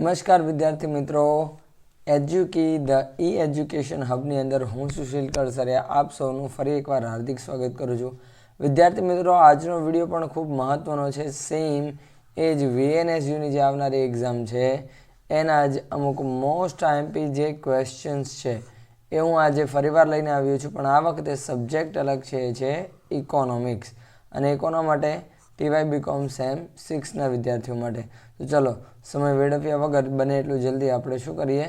નમસ્કાર વિદ્યાર્થી મિત્રો. એજ્યુકી ધ ઈ એજ્યુકેશન હબની અંદર હું સુશીલ કળસરિયા આપ સૌનું ફરી એકવાર હાર્દિક સ્વાગત કરું છું. વિદ્યાર્થી મિત્રો, આજનો વીડિયો પણ ખૂબ મહત્ત્વનો છે. સેમ એ જ વીએનએસયુની જે આવનારી એક્ઝામ છે, એના જ અમુક મોસ્ટ આઈએમપી જે ક્વેશ્ચન્સ છે, એ હું આજે ફરીવાર લઈને આવ્યો છું. પણ આ વખતે સબ્જેક્ટ અલગ છે, એ છે ઇકોનોમિક્સ અને ઇકોનો માટે ટીવાય બીકોમ સેમ સિક્સના વિદ્યાર્થીઓ માટે. તો ચલો, સમય વેડફ્યા વગર બને એટલું જલ્દી આપણે શું કરીએ?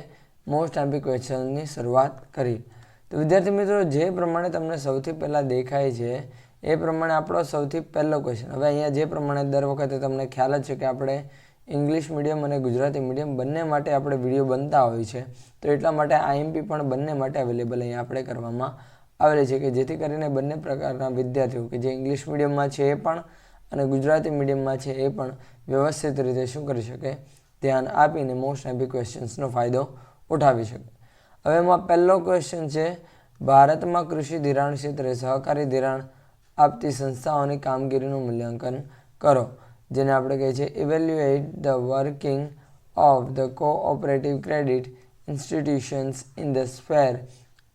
મોસ્ટ એમ્પી ક્વેશ્ચનની શરૂઆત કરી. તો વિદ્યાર્થી મિત્રો, જે પ્રમાણે તમને સૌથી પહેલાં દેખાય છે, એ પ્રમાણે આપણો સૌથી પહેલો ક્વેશ્ચન હવે અહીંયા જે પ્રમાણે દર વખતે તમને ખ્યાલ જ છે કે આપણે ઇંગ્લિશ મીડિયમ અને ગુજરાતી મીડિયમ બંને માટે આપણે વીડિયો બનતા હોય છે, તો એટલા માટે આઈએમપી પણ બંને માટે અવેલેબલ અહીંયા આપણે કરવામાં આવેલી છે કે જેથી કરીને બંને પ્રકારના વિદ્યાર્થીઓ કે જે ઇંગ્લિશ મીડિયમમાં છે એ પણ અને ગુજરાતી મીડિયમમાં છે એ પણ વ્યવસ્થિત રીતે શું કરી શકે? ધ્યાન આપીને મોસ્ટ આઈમ્પી ક્વેશ્ચન્સનો ફાયદો ઉઠાવી શકે. હવે એમાં પહેલો ક્વેશ્ચન છે, ભારતમાં કૃષિ ધિરાણ ક્ષેત્રે સહકારી ધિરાણ આપતી સંસ્થાઓની કામગીરીનું મૂલ્યાંકન કરો, જેને આપણે કહીએ છીએ evaluate the working of the cooperative credit institutions in the sphere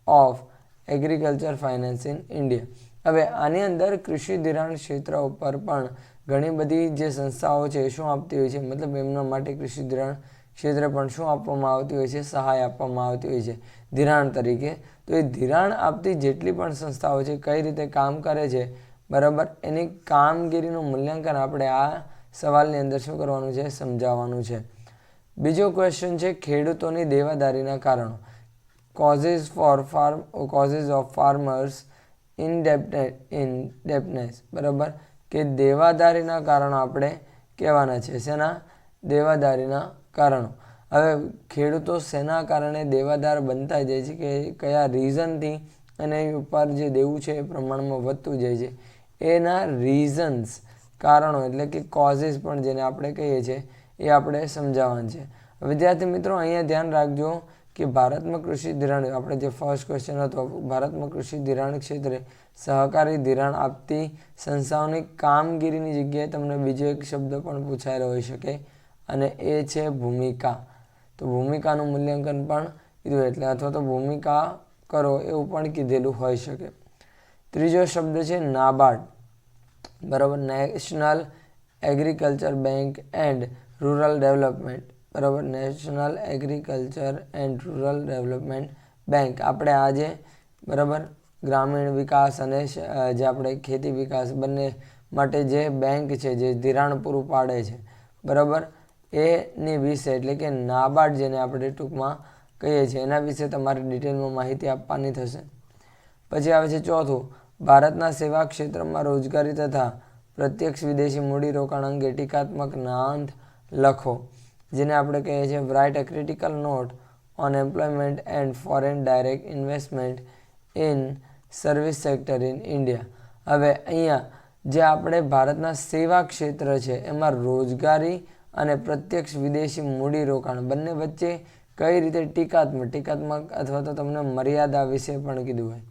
of agriculture finance in India હવે આની અંદર કૃષિ ધિરાણ ક્ષેત્ર ઉપર પણ ઘણી બધી જે સંસ્થાઓ છે શું આપતી હોય છે? મતલબ એમના માટે કૃષિ ધિરાણ ક્ષેત્રે પણ શું આપવામાં આવતી હોય છે? સહાય આપવામાં આવતી હોય છે. ધિરાણ તરીકે. તો એ ધિરાણ આપતી જેટલી પણ સંસ્થાઓ છે, કઈ રીતે કામ કરે છે? બરાબર? એની કામગીરીનું મૂલ્યાંકન આપણે આ સવાલની અંદર શું કરવાનું છે? સમજાવવાનું છે. બીજો ક્વેશ્ચન છે ખેડૂતોની દેવાદારીના કારણો. Causes for farm causes of farmers indebtedness બરાબર? કે દેવાદારીના કારણો આપણે કહેવાના છે. શેના? દેવાદારીના કારણો. હવે ખેડૂતો શેના કારણે દેવાદાર બનતા જાય છે કે કયા રીઝનથી અને ઉપર જે દેવું છે એ પ્રમાણમાં વધતું જાય છે. એના રીઝન્સ કારણો એટલે કે કોઝિસ પણ જેને આપણે કહીએ છીએ એ આપણે સમજાવવાનું છે. વિદ્યાર્થી મિત્રો, અહીંયા ધ્યાન રાખજો. કે ભારતમાં કૃષિ ધિરાણ, આપણે જે ફર્સ્ટ ક્વેશ્ચન હતો, ભારતમાં કૃષિ ધિરાણ ક્ષેત્રે સહકારી ધિરાણ આપતી સંસ્થાઓની કામગીરીની જગ્યાએ તમને બીજો એક શબ્દ પણ પૂછાયેલો હોઈ શકે, અને એ છે ભૂમિકા. તો ભૂમિકાનું મૂલ્યાંકન પણ કીધું, એટલે અથવા તો ભૂમિકા કરો એવું પણ કીધેલું હોઈ શકે. ત્રીજો શબ્દ છે નાબાર્ડ. બરાબર national agriculture bank and rural development બરાબર national agriculture and rural development bank આપણે આજે બરાબર ગ્રામીણ વિકાસ અને જે આપણે ખેતી વિકાસ બંને માટે જે બેંક છે, જે ધિરાણ પૂરું પાડે છે, બરાબર, એની વિશે એટલે કે નાબાર્ડ જેને આપણે ટૂંકમાં કહીએ છીએ, એના વિશે તમારે ડિટેલમાં માહિતી આપવાની થશે. પછી આવે છે ચોથું, ભારતના સેવા ક્ષેત્રમાં રોજગારી તથા પ્રત્યક્ષ વિદેશી મૂડીરોકાણ અંગે ટીકાત્મક નાંદ લખો. જેને આપણે કહીએ છીએ write a critical note on employment and foreign direct investment in service sector in India હવે અહીંયા જે આપણે ભારતના સેવા ક્ષેત્ર છે, એમાં રોજગારી અને પ્રત્યક્ષ વિદેશી મૂડીરોકાણ બંને વચ્ચે કઈ રીતે ટીકાત્મક ટીકાત્મક અથવા તો તમને મર્યાદા વિશે પણ કીધું હોય.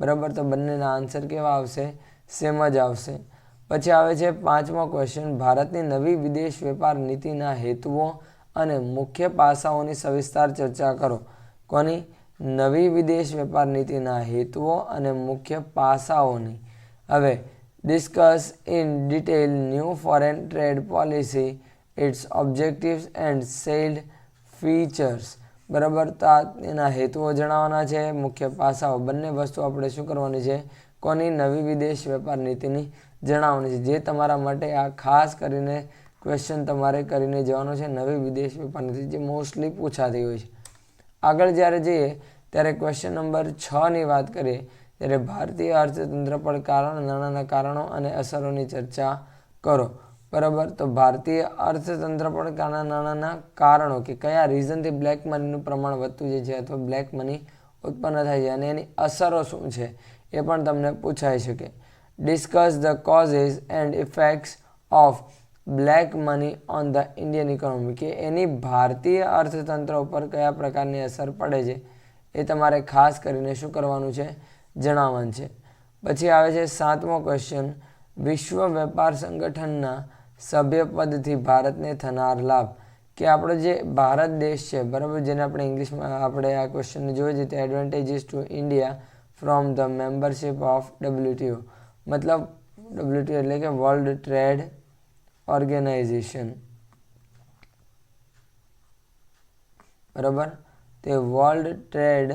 બરાબર? તો બંનેના આન્સર કેવા આવશે? સેમ જ આવશે. પછી આવે છે પાંચમો ક્વેશ્ચન ભારતની નવી વિદેશ વેપાર નીતિના હેતુઓ અને મુખ્ય પાસાઓની સવિસ્તાર ચર્ચા કરો. કોની? નવી વિદેશ વેપાર નીતિના હેતુઓ અને મુખ્ય પાસાઓની. હવે discuss in detail new foreign trade policy its objectives and salient features બરાબર? તો એના હેતુઓ જણાવવાના છે, મુખ્ય પાસાઓ. બંને વસ્તુ આપણે શું કરવાની છે? કોની નવી વિદેશ વેપાર નીતિની જણાવવાની છે. જે તમારા માટે આ ખાસ કરીને ક્વેશ્ચન તમારે કરીને જવાનો છે નવી વિદેશ વેપાર નીતિ જે મોસ્ટલી પૂછાતી હોય છે. આગળ જ્યારે જઈએ, ત્યારે ક્વેશ્ચન નંબર છની વાત કરીએ, ત્યારે ભારતીય અર્થતંત્ર પર કારણ, નાણાંના કારણો અને અસરોની ચર્ચા કરો. બરાબર? તો ભારતીય અર્થતંત્ર પર નાણાંના કારણો કે કયા રીઝનથી બ્લેક મનીનું પ્રમાણ વધતું જાય છે અથવા બ્લેક મની ઉત્પન્ન થાય છે અને એની અસરો શું છે એ પણ તમને પૂછાઈ શકે. Discuss the causes and effects of black money on the Indian economy કે એની ભારતીય અર્થતંત્ર ઉપર કયા પ્રકારની અસર પડે છે એ તમારે ખાસ કરીને શું કરવાનું છે જણાવવાનું છે. પછી આવે છે સાતમો ક્વેશ્ચન વિશ્વ વેપાર સંગઠનના સભ્યપદથી ભારતને થનાર લાભ. કે આપણો જે ભારત દેશ છે, બરાબર? જેને આપણે ઇંગ્લિશમાં આપણે આ ક્વેશ્ચનને જોઈએ છીએ તે advantages to India from the membership of WTO મતલબ ડબલ્યુટીઓ એટલે કે વર્લ્ડ ટ્રેડ ઓર્ગેનાઇઝેશન બરાબર? તે વર્લ્ડ ટ્રેડ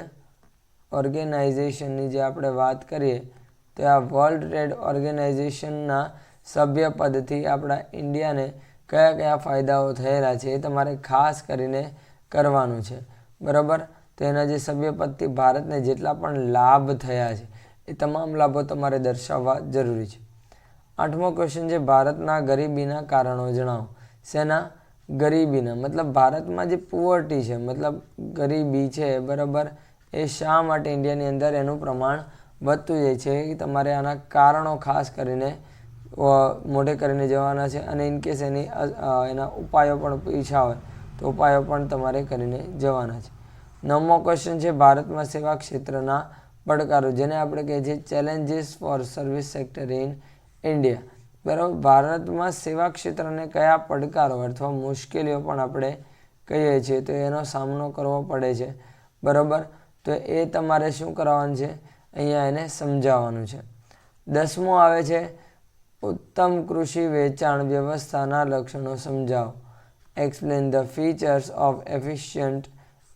ઓર્ગેનાઇઝેશનની જે આપણે વાત કરીએ, તો આ વર્લ્ડ ટ્રેડ ઓર્ગેનાઇઝેશનના સભ્યપદથી આપણા ઇન્ડિયાને કયા કયા ફાયદાઓ થયેલા છે એ તમારે ખાસ કરીને કરવાનું છે. બરાબર? તો એના જે સભ્યપદથી ભારતને જેટલા પણ લાભ થયા છે એ તમામ લાભો તમારે દર્શાવવા જરૂરી છે. આઠમો ક્વેશ્ચન છે, ભારતના ગરીબીના કારણો જણાવો. શેના? ગરીબીના. મતલબ ભારતમાં જે પુઅર્ટી છે, મતલબ ગરીબી છે, બરાબર? એ શા માટે ઇન્ડિયાની અંદર એનું પ્રમાણ વધતું જાય છે એ તમારે આના કારણો ખાસ કરીને મોઢે કરીને જવાના છે અને ઇનકેસ એની એના ઉપાયો પણ પૂછ્યા હોય, તો ઉપાયો પણ તમારે કરીને જવાના છે. નવમો ક્વેશ્ચન છે, ભારતમાં સેવા ક્ષેત્રના પડકારો, જેને આપણે કહીએ છીએ challenges for service sector in India બરાબર? ભારતમાં સેવા ક્ષેત્રને કયા પડકારો અથવા મુશ્કેલીઓ પણ આપણે કહીએ છીએ, તો એનો સામનો કરવો પડે છે. બરાબર? તો એ તમારે શું કરવાનું છે? અહીંયા એને સમજાવવાનું છે. દસમું આવે છે, ઉત્તમ કૃષિ વેચાણ વ્યવસ્થાના લક્ષણો સમજાવો. Explain the features of efficient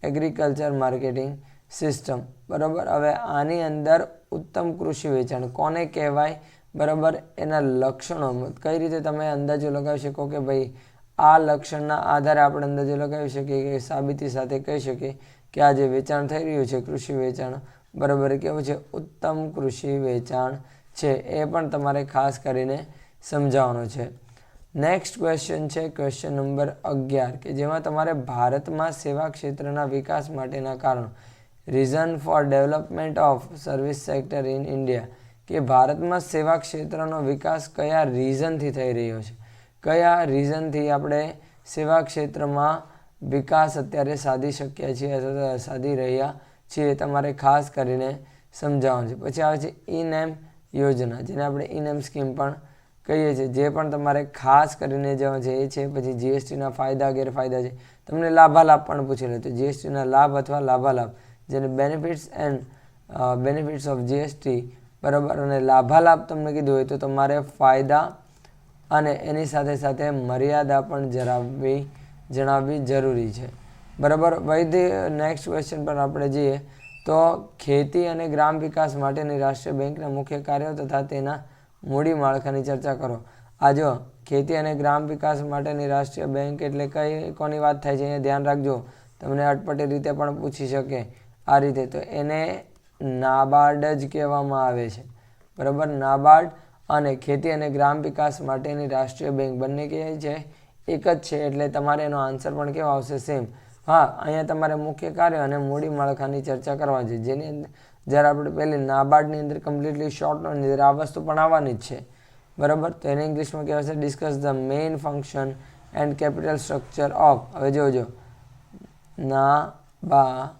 agriculture marketing system બરાબર? હવે આની અંદર ઉત્તમ કૃષિ વેચાણ. કોને કહેવાય? બરાબર? એના લક્ષણો. કઈ રીતે તમે અંદાજો લગાવી શકો કે ભાઈ આ લક્ષણના આધારે આપણે અંદાજો લગાવી શકીએ કે સાબિતી સાથે કહી શકીએ કે આ જે વેચાણ થઈ રહ્યું છે, કૃષિ વેચાણ, બરાબર? કેવું છે ઉત્તમ કૃષિ વેચાણ છે, એ પણ તમારે ખાસ કરીને સમજાવવાનો છે. નેક્સ્ટ ક્વેશ્ચન છે ક્વેશ્ચન નંબર અગિયાર, કે જેમાં તમારે ભારતમાં સેવા ક્ષેત્રના વિકાસ માટેના કારણો. Reason for development of service sector in India કે ભારતમાં સેવા ક્ષેત્રનો વિકાસ કયા રીઝનથી થઈ રહ્યો છે? કયા રીઝનથી આપણે સેવા ક્ષેત્રમાં વિકાસ અત્યારે સાધી શક્યા છીએ અથવા સાધી રહ્યા છીએ તમારે ખાસ કરીને સમજાવવાનું છે. પછી આવે છે ઇનેમ યોજના, જેને આપણે ઇનેમ સ્કીમ પણ કહીએ છીએ. જે પણ તમારે ખાસ કરીને જવા છે એ છે, પછી જીએસટીના ફાયદા, ગેરફાયદા છે. તમને લાભાલાભ પણ પૂછેલો તો જીએસટીના લાભ અથવા લાભાલાભ. જેને benefits and benefits of GST બરાબર અને લાભાલાભ તમને કીધું હોય તો તમારે ફાયદા અને એની સાથે સાથે મર્યાદા પણ જણાવવી જણાવવી જરૂરી છે. બરાબર? વૈધ નેક્સ્ટ ક્વેશ્ચન પર આપણે જઈએ તો ખેતી અને ગ્રામ વિકાસ માટેની રાષ્ટ્રીય બેંકના મુખ્ય કાર્યો તથા તેના મૂડી માળખાની ચર્ચા કરો. આ જો, ખેતી અને ગ્રામ વિકાસ માટેની રાષ્ટ્રીય બેંક એટલે કઈ, કોની વાત થાય છે? એ ધ્યાન રાખજો. તમને અટપટી રીતે પણ પૂછી શકે. આ રીતે તો એને નાબાર્ડ જ કહેવામાં આવે છે. બરાબર? નાબાર્ડ અને ખેતી અને ગ્રામ વિકાસ માટેની રાષ્ટ્રીય બેંક બંને કહે છે. એક જ છે એટલે તમારે એનો આન્સર પણ કેવો આવશે? સેમ. હા, અહીંયા તમારે મુખ્ય કાર્ય અને મૂડી માળખાની ચર્ચા કરવા છે. જેની અંદર જ્યારે આપણે પહેલી નાબાર્ડની અંદર કમ્પ્લીટલી શોર્ટની અંદર આ વસ્તુ પણ આવવાની જ છે. બરાબર? તો એને ઇંગ્લિશમાં કહેવાય છે discuss the main function and capital structure of હવે જોજો. ના બા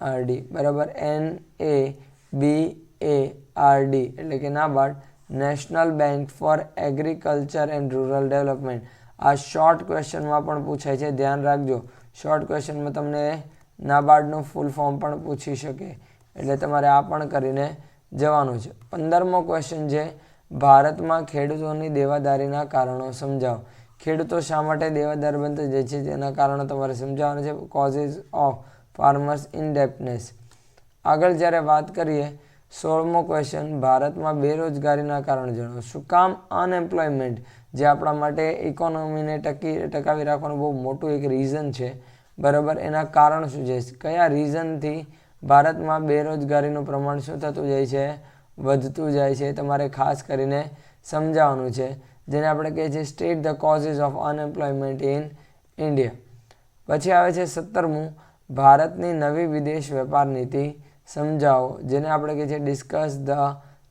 આરડી બરાબર? એન એ બી એ આરડી એટલે કે NABARD national bank for agriculture and rural development આ શોર્ટ ક્વેશ્ચનમાં પણ પૂછાય છે. ધ્યાન રાખજો. શોર્ટ ક્વેશ્ચનમાં તમને નાબાર્ડનું ફૂલ ફોર્મ પણ પૂછી શકે. એટલે તમારે આ પણ કરીને જવાનું છે. પંદરમો ક્વેશ્ચન છે, ભારતમાં ખેડૂતોની દેવાદારીના કારણો સમજાવો. ખેડૂતો શા માટે દેવાદાર બનતા જાય છે? તેના કારણો તમારે સમજાવવાના છે. કોઝિસ ઓફ ફાર્મર્સ ઇનડેપ્ટનેસ આગળ જ્યારે વાત કરીએ, સોળમો ક્વેશ્ચન ભારતમાં બેરોજગારીના કારણ જણાવો. શું કામ અનએમ્પ્લોયમેન્ટ જે આપણા માટે ઇકોનોમીને ટકી, ટકાવી રાખવાનું બહુ મોટું એક રીઝન છે, બરાબર? એના કારણ શું છે? કયા રીઝનથી ભારતમાં બેરોજગારીનું પ્રમાણ શું થતું જાય છે? વધતું જાય છે? તમારે ખાસ કરીને સમજાવવાનું છે. જેને આપણે કહીએ છીએ state the causes of unemployment in India પછી આવે છે સત્તરમું. ભારતની નવી વિદેશ વેપાર નીતિ સમજાવો, જેને આપણે કહીએ છીએ discuss the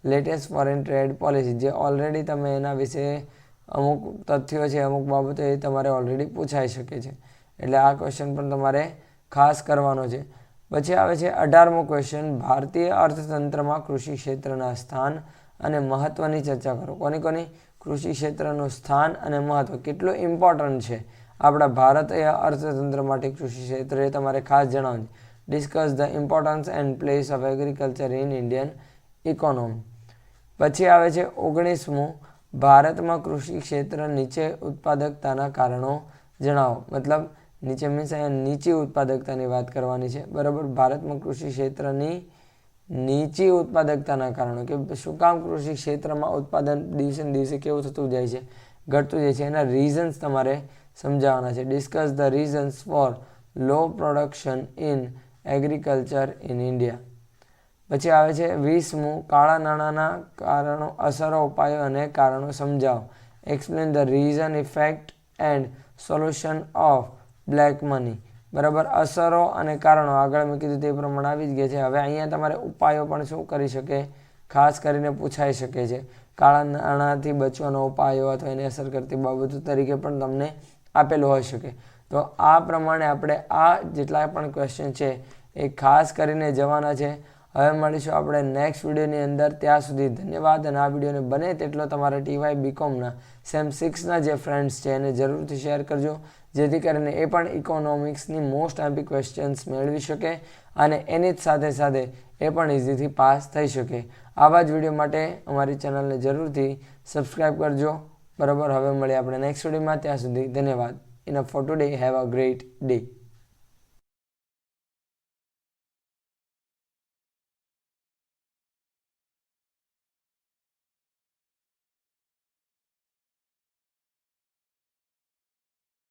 latest foreign trade policy જે ઓલરેડી તમે એના વિશે અમુક તથ્યો છે, અમુક બાબતો એ તમારે ઓલરેડી પૂછાઈ શકે છે. એટલે આ ક્વેશ્ચન પણ તમારે ખાસ કરવાનો છે. પછી આવે છે અઢારમો ક્વેશ્ચન ભારતીય અર્થતંત્રમાં કૃષિ ક્ષેત્રના સ્થાન અને મહત્ત્વની ચર્ચા કરો. કોની કોની? કૃષિ ક્ષેત્રનું સ્થાન અને મહત્ત્વ કેટલું ઇમ્પોર્ટન્ટ છે? આપણા ભારત એ અર્થતંત્ર માટે કૃષિ ક્ષેત્ર તમારે ખાસ જણાવવું discuss the importance and place of agriculture in Indian economy પછી આવે છે ઓગણીસમું, ભારતમાં કૃષિ ક્ષેત્ર નીચે ઉત્પાદકતાના કારણો જણાવો. મતલબ નીચે મીન્સ અહીંયા નીચી ઉત્પાદકતાની વાત કરવાની છે. બરાબર? ભારતમાં કૃષિ ક્ષેત્રની નીચી ઉત્પાદકતાના કારણો કે શું કામ કૃષિ ક્ષેત્રમાં ઉત્પાદન દિવસે ને દિવસે કેવું થતું જાય છે? ઘટતું જાય છે. એના રીઝન્સ તમારે સમજાવવાના છે. Discuss the reasons for low production in agriculture in India પછી આવે છે વીસમું કાળા નાણાંના કારણો, અસરો, ઉપાયો અને કારણો સમજાવો. Explain the reason effect and solution of black money બરાબર, અસરો અને કારણો. આગળ મેં કીધું તે પ્રમાણે આવી જ ગયા છે. હવે અહીંયા તમારે ઉપાયો પણ શું કરી શકે? ખાસ કરીને પૂછાઈ શકે છે. કાળા નાણાંથી બચવાનો ઉપાયો અથવા એને અસર કરતી બાબતો તરીકે પણ તમને આપેલું હોઈ શકે. તો આ પ્રમાણે આપણે આ જેટલા પણ ક્વેશ્ચન છે એ ખાસ કરીને જવાના છે. હવે મળીશું આપણે નેક્સ્ટ વિડીયોની અંદર. ત્યાં સુધી ધન્યવાદ અને આ વિડીયોને બને તેટલો તમારા ટીવાય બીકોમના સેમ સિક્સના જે ફ્રેન્ડ્સ છે એને જરૂરથી શેર કરજો. જેથી કરીને એ પણ ઇકોનોમિક્સની મોસ્ટ એમ્પી ક્વેશ્ચન્સ મેળવી શકે અને એની જ સાથે સાથે એ પણ ઇઝીથી પાસ થઈ શકે. આવા જ વીડિયો માટે અમારી ચેનલને જરૂરથી સબસ્ક્રાઈબ કરજો. બરાબર, હવે મળીએ આપણે નેક્સ્ટ વિડીયોમાં ત્યાં સુધી ધન્યવાદ. In a for today have a great day